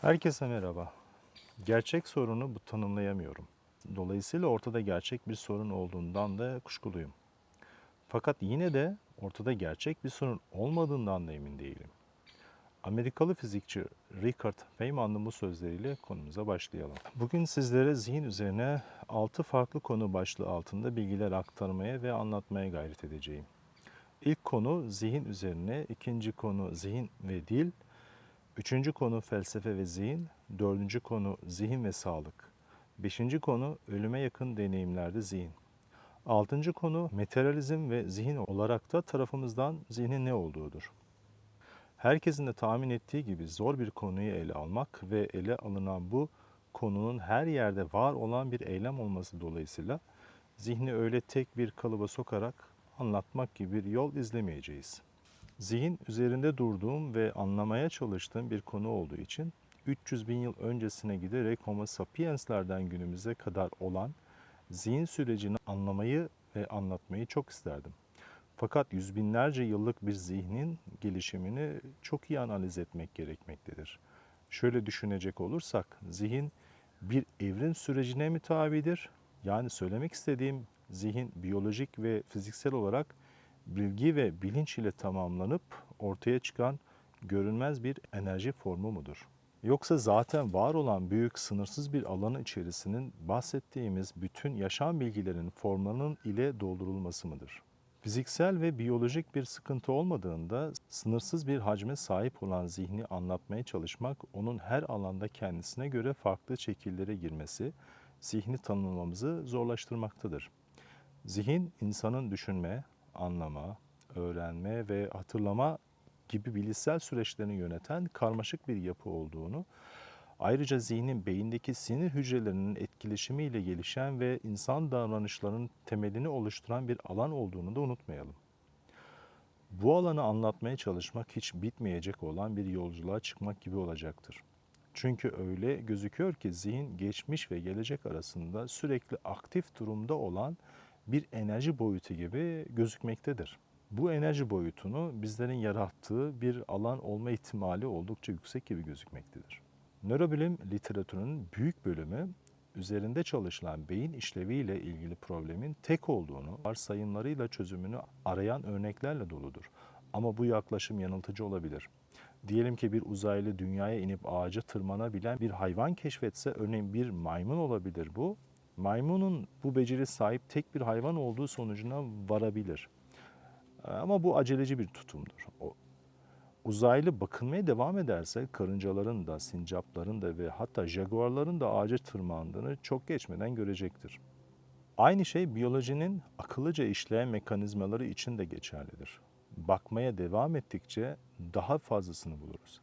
Herkese merhaba. Gerçek sorunu bu tanımlayamıyorum. Dolayısıyla ortada gerçek bir sorun olduğundan da kuşkuluyum. Fakat yine de ortada gerçek bir sorun olmadığından da emin değilim. Amerikalı fizikçi Richard Feynman'ın bu sözleriyle konumuza başlayalım. Bugün sizlere zihin üzerine 6 farklı konu başlığı altında bilgiler aktarmaya ve anlatmaya gayret edeceğim. İlk konu zihin üzerine, ikinci konu zihin ve dil, Üçüncü konu felsefe ve zihin, dördüncü konu zihin ve sağlık. Beşinci konu ölüme yakın deneyimlerde zihin. Altıncı konu materyalizm ve zihin olarak da tarafımızdan zihnin ne olduğudur. Herkesin de tahmin ettiği gibi zor bir konuyu ele almak ve ele alınan bu konunun her yerde var olan bir eylem olması dolayısıyla zihni öyle tek bir kalıba sokarak anlatmak gibi bir yol izlemeyeceğiz. Zihin üzerinde durduğum ve anlamaya çalıştığım bir konu olduğu için 300 bin yıl öncesine giderek Homo sapienslerden günümüze kadar olan zihin sürecini anlamayı ve anlatmayı çok isterdim. Fakat yüz binlerce yıllık bir zihnin gelişimini çok iyi analiz etmek gerekmektedir. Şöyle düşünecek olursak zihin bir evrim sürecine mi tabidir? Yani söylemek istediğim zihin biyolojik ve fiziksel olarak bilgi ve bilinç ile tamamlanıp ortaya çıkan görünmez bir enerji formu mudur? Yoksa zaten var olan büyük sınırsız bir alanın içerisinin bahsettiğimiz bütün yaşam bilgilerinin formlarının ile doldurulması mıdır? Fiziksel ve biyolojik bir sıkıntı olmadığında sınırsız bir hacme sahip olan zihni anlatmaya çalışmak onun her alanda kendisine göre farklı şekillere girmesi zihni tanımlamamızı zorlaştırmaktadır. Zihin insanın düşünme, anlama, öğrenme ve hatırlama gibi bilişsel süreçlerini yöneten karmaşık bir yapı olduğunu, ayrıca zihnin beyindeki sinir hücrelerinin etkileşimiyle gelişen ve insan davranışlarının temelini oluşturan bir alan olduğunu da unutmayalım. Bu alanı anlatmaya çalışmak hiç bitmeyecek olan bir yolculuğa çıkmak gibi olacaktır. Çünkü öyle gözüküyor ki zihin geçmiş ve gelecek arasında sürekli aktif durumda olan bir enerji boyutu gibi gözükmektedir. Bu enerji boyutunu bizlerin yarattığı bir alan olma ihtimali oldukça yüksek gibi gözükmektedir. Nörobilim literatürünün büyük bölümü üzerinde çalışılan beyin işleviyle ilgili problemin tek olduğunu, varsayımlarıyla çözümünü arayan örneklerle doludur. Ama bu yaklaşım yanıltıcı olabilir. Diyelim ki bir uzaylı dünyaya inip ağaca tırmanabilen bir hayvan keşfetse, örneğin bir maymun olabilir bu maymunun bu beceri sahip tek bir hayvan olduğu sonucuna varabilir. Ama bu aceleci bir tutumdur. O, uzaylı bakınmaya devam ederse karıncaların da, sincapların da ve hatta jaguarların da ağaca tırmandığını çok geçmeden görecektir. Aynı şey biyolojinin akıllıca işleyen mekanizmaları için de geçerlidir. Bakmaya devam ettikçe daha fazlasını buluruz.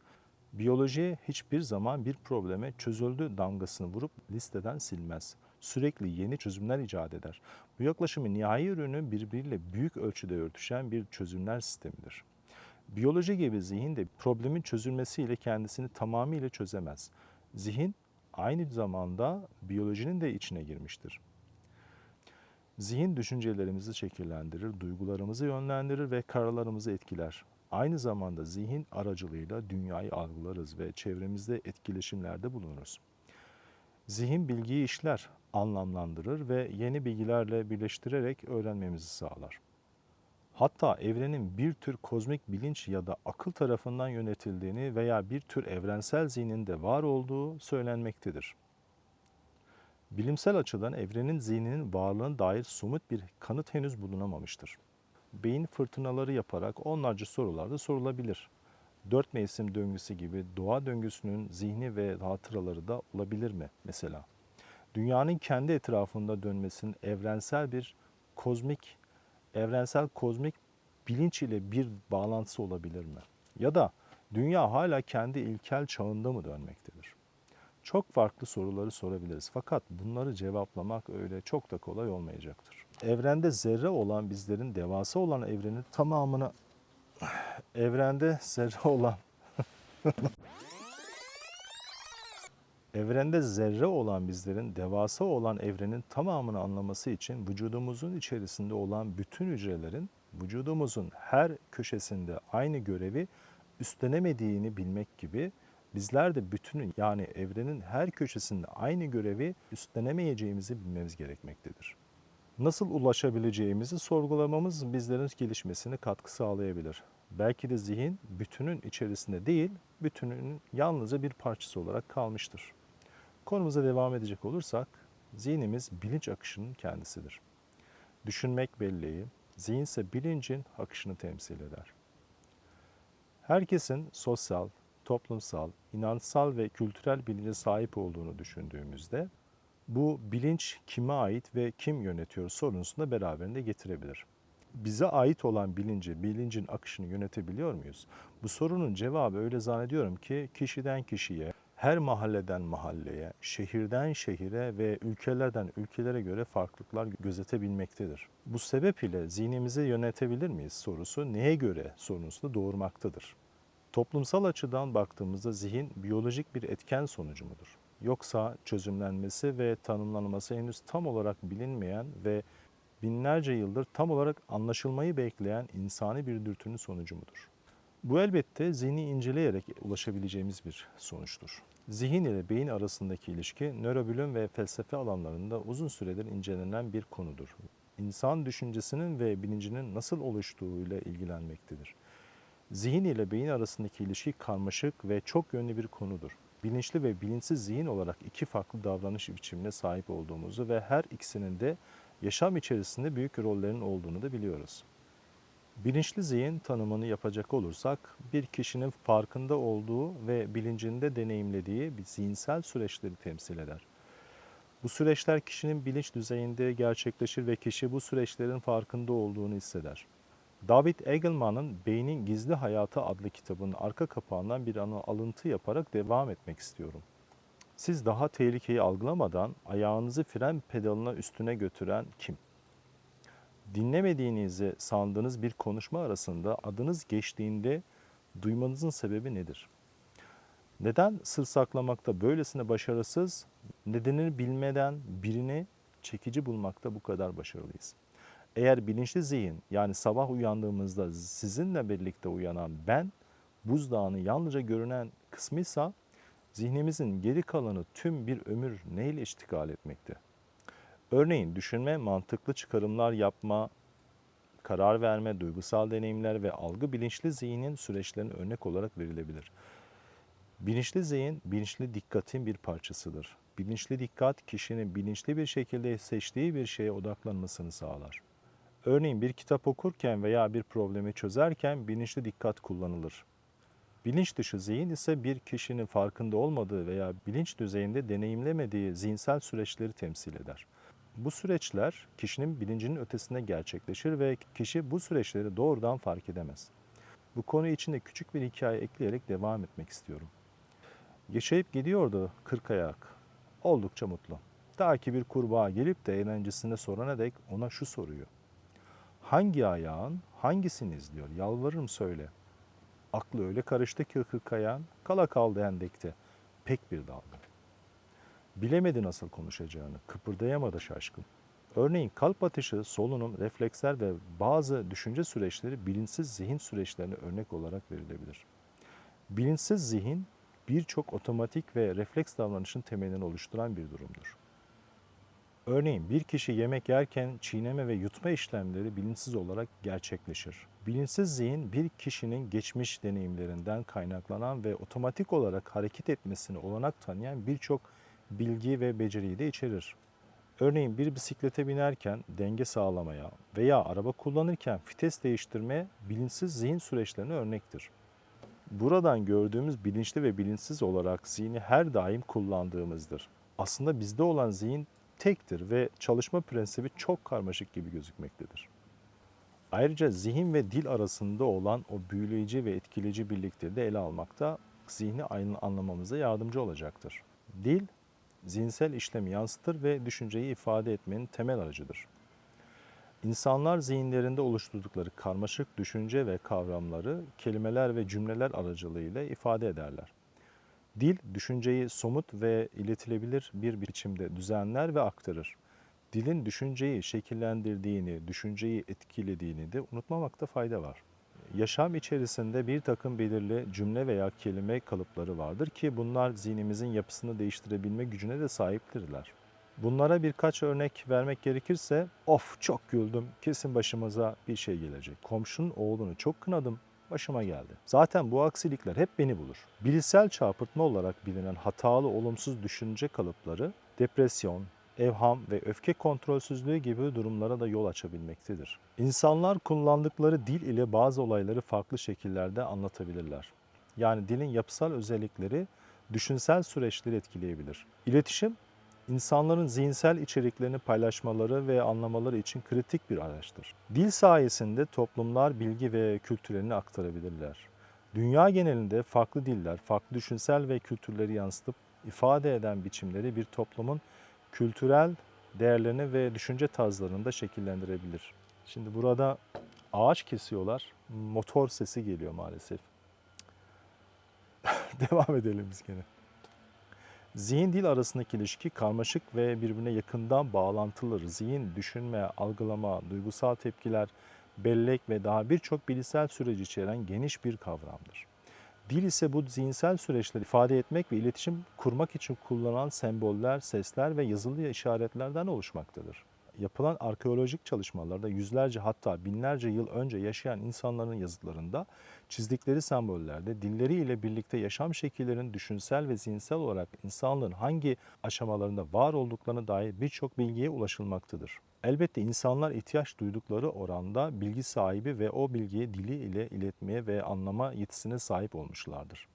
Biyolojiye hiçbir zaman bir probleme çözüldü damgasını vurup listeden silmez sürekli yeni çözümler icat eder. Bu yaklaşımın nihai ürünü birbiriyle büyük ölçüde örtüşen bir çözümler sistemidir. Biyoloji gibi zihin de problemin çözülmesiyle kendisini tamamıyla çözemez. Zihin aynı zamanda biyolojinin de içine girmiştir. Zihin düşüncelerimizi şekillendirir, duygularımızı yönlendirir ve kararlarımızı etkiler. Aynı zamanda zihin aracılığıyla dünyayı algılarız ve çevremizde etkileşimlerde bulunuruz. Zihin bilgiyi işler, anlamlandırır ve yeni bilgilerle birleştirerek öğrenmemizi sağlar. Hatta evrenin bir tür kozmik bilinç ya da akıl tarafından yönetildiğini veya bir tür evrensel zihninde var olduğu söylenmektedir. Bilimsel açıdan evrenin zihninin varlığına dair somut bir kanıt henüz bulunamamıştır. Beyin fırtınaları yaparak onlarca sorular da sorulabilir. Dört mevsim döngüsü gibi doğa döngüsünün zihni ve hatıraları da olabilir mi mesela? Dünyanın kendi etrafında dönmesinin evrensel bir kozmik, evrensel kozmik bilinç ile bir bağlantısı olabilir mi? Ya da dünya hala kendi ilkel çağında mı dönmektedir? Çok farklı soruları sorabiliriz fakat bunları cevaplamak öyle çok da kolay olmayacaktır. Evrende zerre olan bizlerin devasa olan evrenin tamamını evrende zerre olan Evrende zerre olan bizlerin devasa olan evrenin tamamını anlaması için vücudumuzun içerisinde olan bütün hücrelerin vücudumuzun her köşesinde aynı görevi üstlenemediğini bilmek gibi bizler de bütünün yani evrenin her köşesinde aynı görevi üstlenemeyeceğimizi bilmemiz gerekmektedir. Nasıl ulaşabileceğimizi sorgulamamız bizlerin gelişmesine katkı sağlayabilir. Belki de zihin bütünün içerisinde değil, bütünün yalnızca bir parçası olarak kalmıştır. Konumuza devam edecek olursak, zihnimiz bilinç akışının kendisidir. Düşünmek belleği, zihin ise bilincin akışını temsil eder. Herkesin sosyal, toplumsal, inançsal ve kültürel bilince sahip olduğunu düşündüğümüzde bu bilinç kime ait ve kim yönetiyor sorusunu da beraberinde getirebilir. Bize ait olan bilinci, bilincin akışını yönetebiliyor muyuz? Bu sorunun cevabı öyle zannediyorum ki kişiden kişiye, her mahalleden mahalleye, şehirden şehire ve ülkelerden ülkelere göre farklılıklar gözetebilmektedir. Bu sebep ile zihnimizi yönetebilir miyiz sorusu neye göre sorusunu doğurmaktadır. Toplumsal açıdan baktığımızda zihin biyolojik bir etken sonucu mudur? Yoksa çözümlenmesi ve tanımlanması henüz tam olarak bilinmeyen ve binlerce yıldır tam olarak anlaşılmayı bekleyen insani bir dürtünün sonucu mudur? Bu elbette zihni inceleyerek ulaşabileceğimiz bir sonuçtur. Zihin ile beyin arasındaki ilişki nörobilim ve felsefe alanlarında uzun süredir incelenen bir konudur. İnsan düşüncesinin ve bilincinin nasıl oluştuğuyla ilgilenmektedir. Zihin ile beyin arasındaki ilişki karmaşık ve çok yönlü bir konudur. Bilinçli ve bilinçsiz zihin olarak iki farklı davranış biçimine sahip olduğumuzu ve her ikisinin de yaşam içerisinde büyük rollerin olduğunu da biliyoruz. Bilinçli zihin tanımını yapacak olursak bir kişinin farkında olduğu ve bilincinde deneyimlediği bir zihinsel süreçleri temsil eder. Bu süreçler kişinin bilinç düzeyinde gerçekleşir ve kişi bu süreçlerin farkında olduğunu hisseder. David Eagleman'ın Beynin Gizli Hayatı adlı kitabının arka kapağından bir anı alıntı yaparak devam etmek istiyorum. Siz daha tehlikeyi algılamadan ayağınızı fren pedalına üstüne götüren kim? Dinlemediğinizi sandığınız bir konuşma arasında adınız geçtiğinde duymanızın sebebi nedir? Neden sır saklamakta böylesine başarısız, nedenini bilmeden birini çekici bulmakta bu kadar başarılıyız? Eğer bilinçli zihin yani sabah uyandığımızda sizinle birlikte uyanan ben buzdağının yalnızca görünen kısmıysa zihnimizin geri kalanı tüm bir ömür neyle iştigal etmekte? Örneğin düşünme, mantıklı çıkarımlar yapma, karar verme, duygusal deneyimler ve algı bilinçli zihnin süreçlerine örnek olarak verilebilir. Bilinçli zihin, bilinçli dikkatin bir parçasıdır. Bilinçli dikkat, kişinin bilinçli bir şekilde seçtiği bir şeye odaklanmasını sağlar. Örneğin bir kitap okurken veya bir problemi çözerken bilinçli dikkat kullanılır. Bilinç dışı zihin ise bir kişinin farkında olmadığı veya bilinç düzeyinde deneyimlemediği zihinsel süreçleri temsil eder. Bu süreçler kişinin bilincinin ötesinde gerçekleşir ve kişi bu süreçleri doğrudan fark edemez. Bu konu içinde küçük bir hikaye ekleyerek devam etmek istiyorum. Yaşayıp gidiyordu kırk ayak. Oldukça mutlu. Ta ki bir kurbağa gelip de eğlencesinde sorana dek ona şu soruyor. Hangi ayağın hangisini izliyor? Yalvarırım söyle. Aklı öyle karıştı ki kırk ayağın kala kaldı endekte. Pek bir dalga. Bilemedi nasıl konuşacağını, kıpırdayamadı şaşkın. Örneğin kalp atışı, solunum, refleksler ve bazı düşünce süreçleri bilinçsiz zihin süreçlerine örnek olarak verilebilir. Bilinçsiz zihin birçok otomatik ve refleks davranışın temelini oluşturan bir durumdur. Örneğin bir kişi yemek yerken çiğneme ve yutma işlemleri bilinçsiz olarak gerçekleşir. Bilinçsiz zihin bir kişinin geçmiş deneyimlerinden kaynaklanan ve otomatik olarak hareket etmesini olanak tanıyan birçok bilgi ve beceriyi de içerir. Örneğin bir bisiklete binerken denge sağlamaya veya araba kullanırken vites değiştirmeye bilinçsiz zihin süreçlerine örnektir. Buradan gördüğümüz bilinçli ve bilinçsiz olarak zihni her daim kullandığımızdır. Aslında bizde olan zihin tektir ve çalışma prensibi çok karmaşık gibi gözükmektedir. Ayrıca zihin ve dil arasında olan o büyüleyici ve etkileyici birlikleri de ele almakta zihni anlamamıza yardımcı olacaktır. Dil, zihinsel işlemi yansıtır ve düşünceyi ifade etmenin temel aracıdır. İnsanlar zihinlerinde oluşturdukları karmaşık düşünce ve kavramları kelimeler ve cümleler aracılığıyla ifade ederler. Dil, düşünceyi somut ve iletilebilir bir biçimde düzenler ve aktarır. Dilin düşünceyi şekillendirdiğini, düşünceyi etkilediğini de unutmamakta fayda var. Yaşam içerisinde bir takım belirli cümle veya kelime kalıpları vardır ki bunlar zihnimizin yapısını değiştirebilme gücüne de sahiptirler. Bunlara birkaç örnek vermek gerekirse, of çok güldüm, kesin başımıza bir şey gelecek. Komşunun oğlunu çok kınadım, başıma geldi. Zaten bu aksilikler hep beni bulur. Bilişsel çarpıtma olarak bilinen hatalı olumsuz düşünce kalıpları depresyon, evham ve öfke kontrolsüzlüğü gibi durumlara da yol açabilmektedir. İnsanlar kullandıkları dil ile bazı olayları farklı şekillerde anlatabilirler. Yani dilin yapısal özellikleri düşünsel süreçleri etkileyebilir. İletişim, insanların zihinsel içeriklerini paylaşmaları ve anlamaları için kritik bir araçtır. Dil sayesinde toplumlar bilgi ve kültürlerini aktarabilirler. Dünya genelinde farklı diller, farklı düşünsel ve kültürleri yansıtıp ifade eden biçimleri bir toplumun kültürel değerlerini ve düşünce tarzlarını da şekillendirebilir. Şimdi burada ağaç kesiyorlar, motor sesi geliyor maalesef. Devam edelim biz gene. Zihin dil arasındaki ilişki karmaşık ve birbirine yakından bağlantılıdır. Zihin, düşünme, algılama, duygusal tepkiler, bellek ve daha birçok bilişsel süreç içeren geniş bir kavramdır. Dil ise bu zihinsel süreçleri ifade etmek ve iletişim kurmak için kullanılan semboller, sesler ve yazılı işaretlerden oluşmaktadır. Yapılan arkeolojik çalışmalarda yüzlerce hatta binlerce yıl önce yaşayan insanların yazıtlarında çizdikleri sembollerde dilleriyle birlikte yaşam şekillerinin düşünsel ve zihinsel olarak insanlığın hangi aşamalarında var olduklarına dair birçok bilgiye ulaşılmaktadır. Elbette insanlar ihtiyaç duydukları oranda bilgi sahibi ve o bilgiyi dili ile iletmeye ve anlama yetisine sahip olmuşlardır.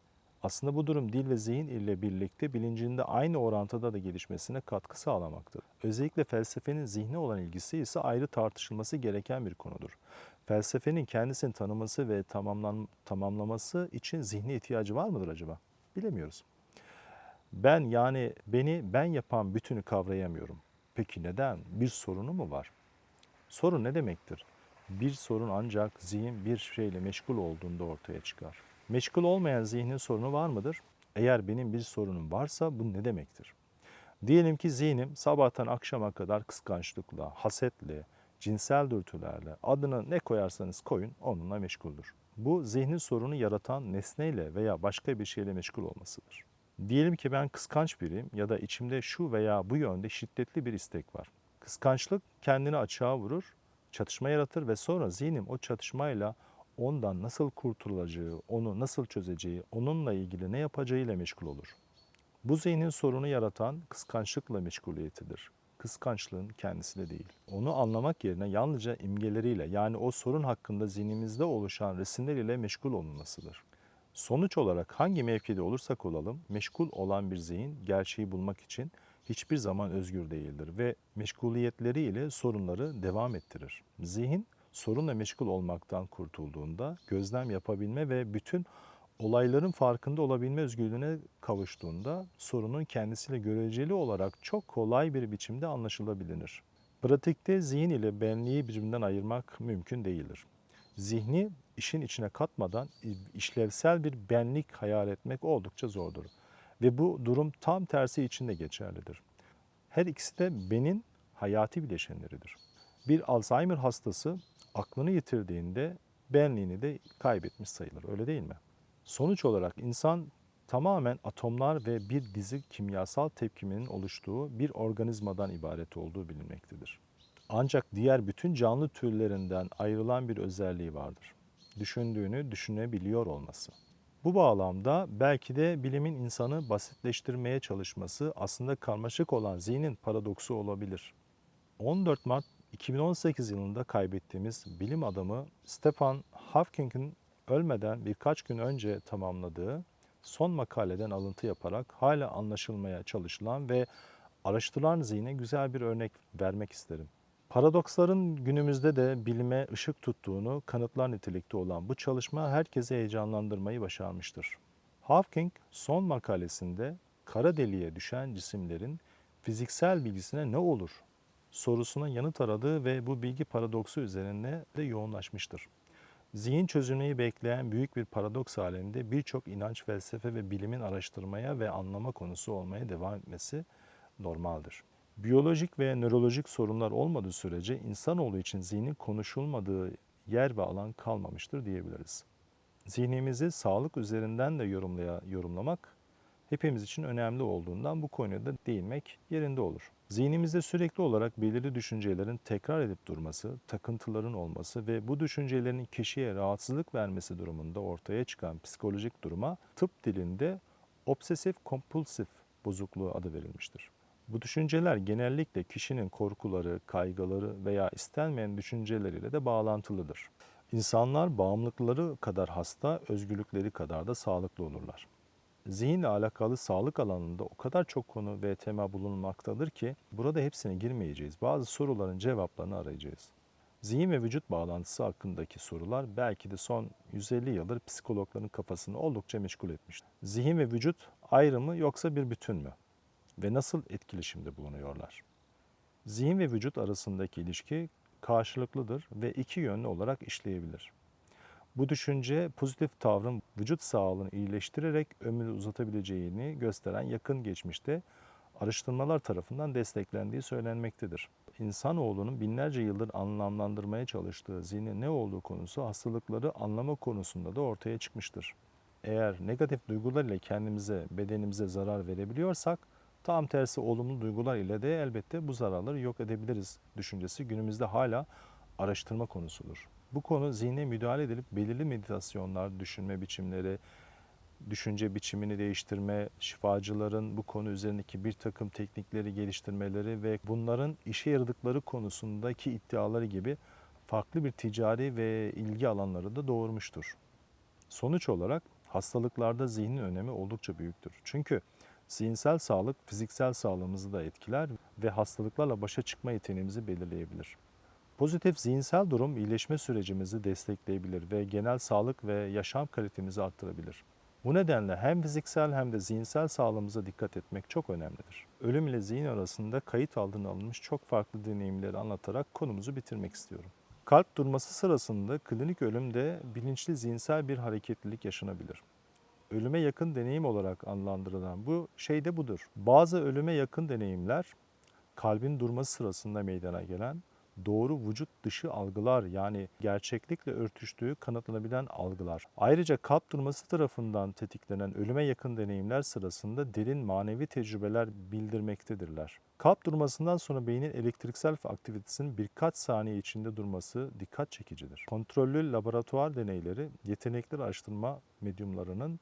Aslında bu durum dil ve zihin ile birlikte bilincinde aynı orantıda da gelişmesine katkı sağlamaktadır. Özellikle felsefenin zihne olan ilgisi ise ayrı tartışılması gereken bir konudur. Felsefenin kendisini tanıması ve tamamlan, tamamlaması için zihni ihtiyacı var mıdır acaba? Bilemiyoruz. Ben yani beni ben yapan bütünü kavrayamıyorum. Peki neden? Bir sorunu mu var? Sorun ne demektir? Bir sorun ancak zihin bir şeyle meşgul olduğunda ortaya çıkar. Meşgul olmayan zihnin sorunu var mıdır? Eğer benim bir sorunum varsa bu ne demektir? Diyelim ki zihnim sabahtan akşama kadar kıskançlıkla, hasetle, cinsel dürtülerle, adını ne koyarsanız koyun onunla meşguldür. Bu zihnin sorunu yaratan nesneyle veya başka bir şeyle meşgul olmasıdır. Diyelim ki ben kıskanç biriyim ya da içimde şu veya bu yönde şiddetli bir istek var. Kıskançlık kendini açığa vurur, çatışma yaratır ve sonra zihnim o çatışmayla ondan nasıl kurtulacağı, onu nasıl çözeceği, onunla ilgili ne yapacağıyla meşgul olur. Bu zihnin sorunu yaratan kıskançlıkla meşguliyetidir. Kıskançlığın kendisi de değil. Onu anlamak yerine yalnızca imgeleriyle yani o sorun hakkında zihnimizde oluşan resimler ile meşgul olunmasıdır. Sonuç olarak hangi mevkide olursak olalım meşgul olan bir zihin gerçeği bulmak için hiçbir zaman özgür değildir ve meşguliyetleriyle sorunları devam ettirir. Zihin sorunla meşgul olmaktan kurtulduğunda gözlem yapabilme ve bütün olayların farkında olabilme özgürlüğüne kavuştuğunda sorunun kendisiyle göreceli olarak çok kolay bir biçimde anlaşılabilir. Pratikte zihin ile benliği birbirinden ayırmak mümkün değildir. Zihni işin içine katmadan işlevsel bir benlik hayal etmek oldukça zordur. Ve bu durum tam tersi için de geçerlidir. Her ikisi de benin hayati bileşenleridir. Bir Alzheimer hastası aklını yitirdiğinde benliğini de kaybetmiş sayılır. Öyle değil mi? Sonuç olarak insan tamamen atomlar ve bir dizi kimyasal tepkiminin oluştuğu bir organizmadan ibaret olduğu bilinmektedir. Ancak diğer bütün canlı türlerinden ayrılan bir özelliği vardır. Düşündüğünü düşünebiliyor olması. Bu bağlamda belki de bilimin insanı basitleştirmeye çalışması aslında karmaşık olan zihnin paradoksu olabilir. 14 Mart 2018 yılında kaybettiğimiz bilim adamı Stephen Hawking'in ölmeden birkaç gün önce tamamladığı son makaleden alıntı yaparak hala anlaşılmaya çalışılan ve araştırılan zihne güzel bir örnek vermek isterim. Paradoksların günümüzde de bilime ışık tuttuğunu kanıtlar nitelikte olan bu çalışma herkese heyecanlandırmayı başarmıştır. Hawking son makalesinde kara deliğe düşen cisimlerin fiziksel bilgisine ne olur sorusuna yanıt aradığı ve bu bilgi paradoksu üzerine de yoğunlaşmıştır. Zihin çözülmeyi bekleyen büyük bir paradoks halinde birçok inanç, felsefe ve bilimin araştırmaya ve anlama konusu olmaya devam etmesi normaldir. Biyolojik ve nörolojik sorunlar olmadığı sürece insanoğlu için zihnin konuşulmadığı yer ve alan kalmamıştır diyebiliriz. Zihnimizi sağlık üzerinden de yorumlaya, yorumlamak hepimiz için önemli olduğundan bu konuya da değinmek yerinde olur. Zihnimizde sürekli olarak belirli düşüncelerin tekrar edip durması, takıntıların olması ve bu düşüncelerin kişiye rahatsızlık vermesi durumunda ortaya çıkan psikolojik duruma tıp dilinde obsesif kompulsif bozukluğu adı verilmiştir. Bu düşünceler genellikle kişinin korkuları, kaygıları veya istenmeyen düşünceleriyle de bağlantılıdır. İnsanlar bağımlılıkları kadar hasta, özgürlükleri kadar da sağlıklı olurlar. Zihinle alakalı sağlık alanında o kadar çok konu ve tema bulunmaktadır ki burada hepsine girmeyeceğiz. Bazı soruların cevaplarını arayacağız. Zihin ve vücut bağlantısı hakkındaki sorular belki de son 150 yıldır psikologların kafasını oldukça meşgul etmiştir. Zihin ve vücut ayrı mı yoksa bir bütün mü? Ve nasıl etkileşimde bulunuyorlar? Zihin ve vücut arasındaki ilişki karşılıklıdır ve iki yönlü olarak işleyebilir. Bu düşünce pozitif tavrın vücut sağlığını iyileştirerek ömrü uzatabileceğini gösteren yakın geçmişte araştırmalar tarafından desteklendiği söylenmektedir. İnsanoğlunun binlerce yıldır anlamlandırmaya çalıştığı zihnin ne olduğu konusu hastalıkları anlama konusunda da ortaya çıkmıştır. Eğer negatif duygular ile kendimize, bedenimize zarar verebiliyorsak, tam tersi olumlu duygular ile de elbette bu zararları yok edebiliriz düşüncesi günümüzde hala araştırma konusudur. Bu konu zihne müdahale edilip belirli meditasyonlar, düşünme biçimleri, düşünce biçimini değiştirme, şifacıların bu konu üzerindeki bir takım teknikleri geliştirmeleri ve bunların işe yaradıkları konusundaki iddiaları gibi farklı bir ticari ve ilgi alanları da doğurmuştur. Sonuç olarak hastalıklarda zihnin önemi oldukça büyüktür. Çünkü zihinsel sağlık fiziksel sağlığımızı da etkiler ve hastalıklarla başa çıkma yeteneğimizi belirleyebilir. Pozitif zihinsel durum iyileşme sürecimizi destekleyebilir ve genel sağlık ve yaşam kalitemizi arttırabilir. Bu nedenle hem fiziksel hem de zihinsel sağlığımıza dikkat etmek çok önemlidir. Ölüm ile zihin arasında kayıt altına alınmış çok farklı deneyimleri anlatarak konumuzu bitirmek istiyorum. Kalp durması sırasında klinik ölümde bilinçli zihinsel bir hareketlilik yaşanabilir. Ölüme yakın deneyim olarak adlandırılan bu şey de budur. Bazı ölüme yakın deneyimler kalbin durması sırasında meydana gelen doğru vücut dışı algılar yani gerçeklikle örtüştüğü kanıtlanabilen algılar. Ayrıca kalp durması tarafından tetiklenen ölüme yakın deneyimler sırasında derin manevi tecrübeler bildirmektedirler. Kalp durmasından sonra beynin elektriksel aktivitesinin birkaç saniye içinde durması dikkat çekicidir. Kontrollü laboratuvar deneyleri yetenekli araştırma medyumlarının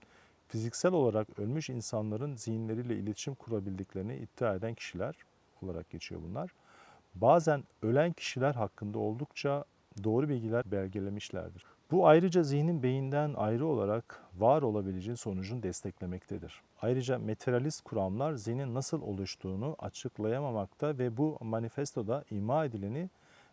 fiziksel olarak ölmüş insanların zihinleriyle iletişim kurabildiklerini iddia eden kişiler olarak geçiyor bunlar bazen ölen kişiler hakkında oldukça doğru bilgiler belgelemişlerdir. Bu ayrıca zihnin beyinden ayrı olarak var olabileceği sonucunu desteklemektedir. Ayrıca materyalist kuramlar zihnin nasıl oluştuğunu açıklayamamakta ve bu manifestoda ima edileni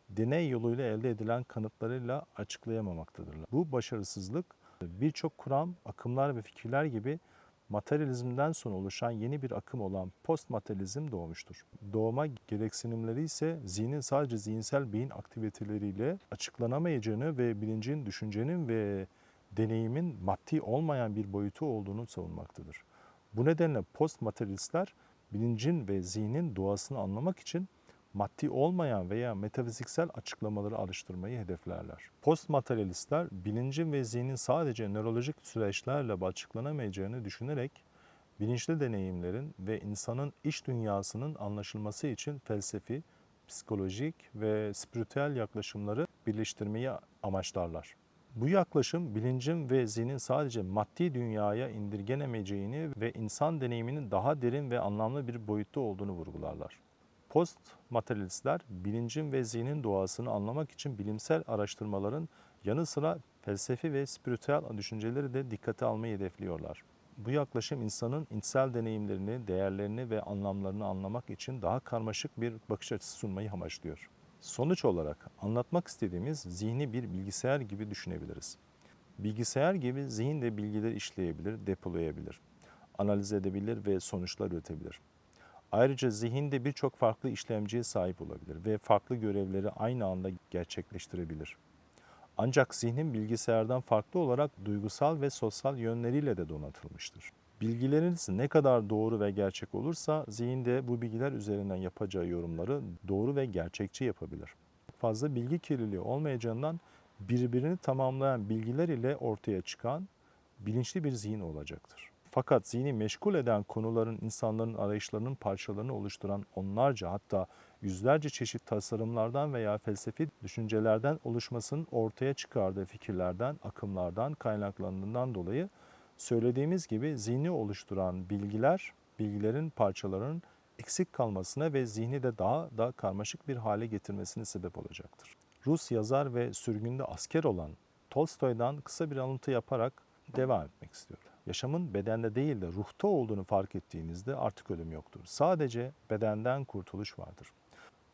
deney yoluyla elde edilen kanıtlarıyla açıklayamamaktadırlar. Bu başarısızlık birçok kuram, akımlar ve fikirler gibi materyalizmden sonra oluşan yeni bir akım olan postmaterializm doğmuştur. Doğma gereksinimleri ise zihnin sadece zihinsel beyin aktiviteleriyle açıklanamayacağını ve bilincin, düşüncenin ve deneyimin maddi olmayan bir boyutu olduğunu savunmaktadır. Bu nedenle postmaterialistler bilincin ve zihnin doğasını anlamak için maddi olmayan veya metafiziksel açıklamaları alıştırmayı hedeflerler. Postmaterialistler bilincin ve zihnin sadece nörolojik süreçlerle açıklanamayacağını düşünerek bilinçli deneyimlerin ve insanın iç dünyasının anlaşılması için felsefi, psikolojik ve spiritüel yaklaşımları birleştirmeyi amaçlarlar. Bu yaklaşım bilincin ve zihnin sadece maddi dünyaya indirgenemeyeceğini ve insan deneyiminin daha derin ve anlamlı bir boyutta olduğunu vurgularlar. Post materyalistler bilincin ve zihnin doğasını anlamak için bilimsel araştırmaların yanı sıra felsefi ve spiritüel düşünceleri de dikkate almayı hedefliyorlar. Bu yaklaşım insanın içsel deneyimlerini, değerlerini ve anlamlarını anlamak için daha karmaşık bir bakış açısı sunmayı amaçlıyor. Sonuç olarak anlatmak istediğimiz zihni bir bilgisayar gibi düşünebiliriz. Bilgisayar gibi zihin de bilgileri işleyebilir, depolayabilir, analiz edebilir ve sonuçlar üretebilir. Ayrıca zihinde birçok farklı işlemciye sahip olabilir ve farklı görevleri aynı anda gerçekleştirebilir. Ancak zihnin bilgisayardan farklı olarak duygusal ve sosyal yönleriyle de donatılmıştır. Bilgileriniz ne kadar doğru ve gerçek olursa zihinde bu bilgiler üzerinden yapacağı yorumları doğru ve gerçekçi yapabilir. Fazla bilgi kirliliği olmayacağından birbirini tamamlayan bilgiler ile ortaya çıkan bilinçli bir zihin olacaktır. Fakat zihni meşgul eden konuların insanların arayışlarının parçalarını oluşturan onlarca hatta yüzlerce çeşit tasarımlardan veya felsefi düşüncelerden oluşmasının ortaya çıkardığı fikirlerden, akımlardan kaynaklandığından dolayı söylediğimiz gibi zihni oluşturan bilgiler, bilgilerin parçalarının eksik kalmasına ve zihni de daha da karmaşık bir hale getirmesine sebep olacaktır. Rus yazar ve sürgünde asker olan Tolstoy'dan kısa bir alıntı yaparak devam etmek istiyorum. Yaşamın bedende değil de ruhta olduğunu fark ettiğinizde artık ölüm yoktur. Sadece bedenden kurtuluş vardır.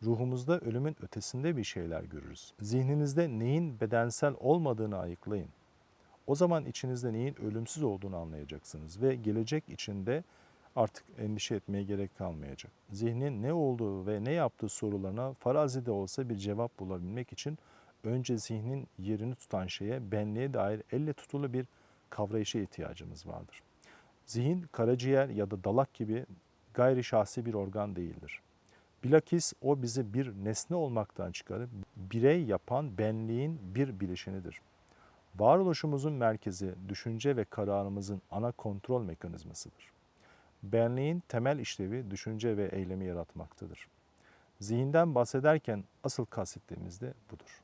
Ruhumuzda ölümün ötesinde bir şeyler görürüz. Zihninizde neyin bedensel olmadığını ayıklayın. O zaman içinizde neyin ölümsüz olduğunu anlayacaksınız ve gelecek içinde artık endişe etmeye gerek kalmayacak. Zihnin ne olduğu ve ne yaptığı sorularına farazi de olsa bir cevap bulabilmek için önce zihnin yerini tutan şeye benliğe dair elle tutulu bir kavrayışa ihtiyacımız vardır. Zihin, karaciğer ya da dalak gibi gayri şahsi bir organ değildir. Bilakis o bizi bir nesne olmaktan çıkarıp birey yapan benliğin bir bileşenidir. Varoluşumuzun merkezi, düşünce ve kararımızın ana kontrol mekanizmasıdır. Benliğin temel işlevi düşünce ve eylemi yaratmaktadır. Zihinden bahsederken asıl kastettiğimiz de budur.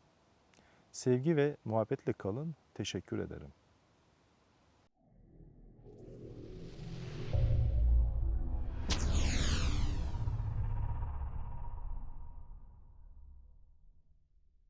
Sevgi ve muhabbetle kalın. Teşekkür ederim.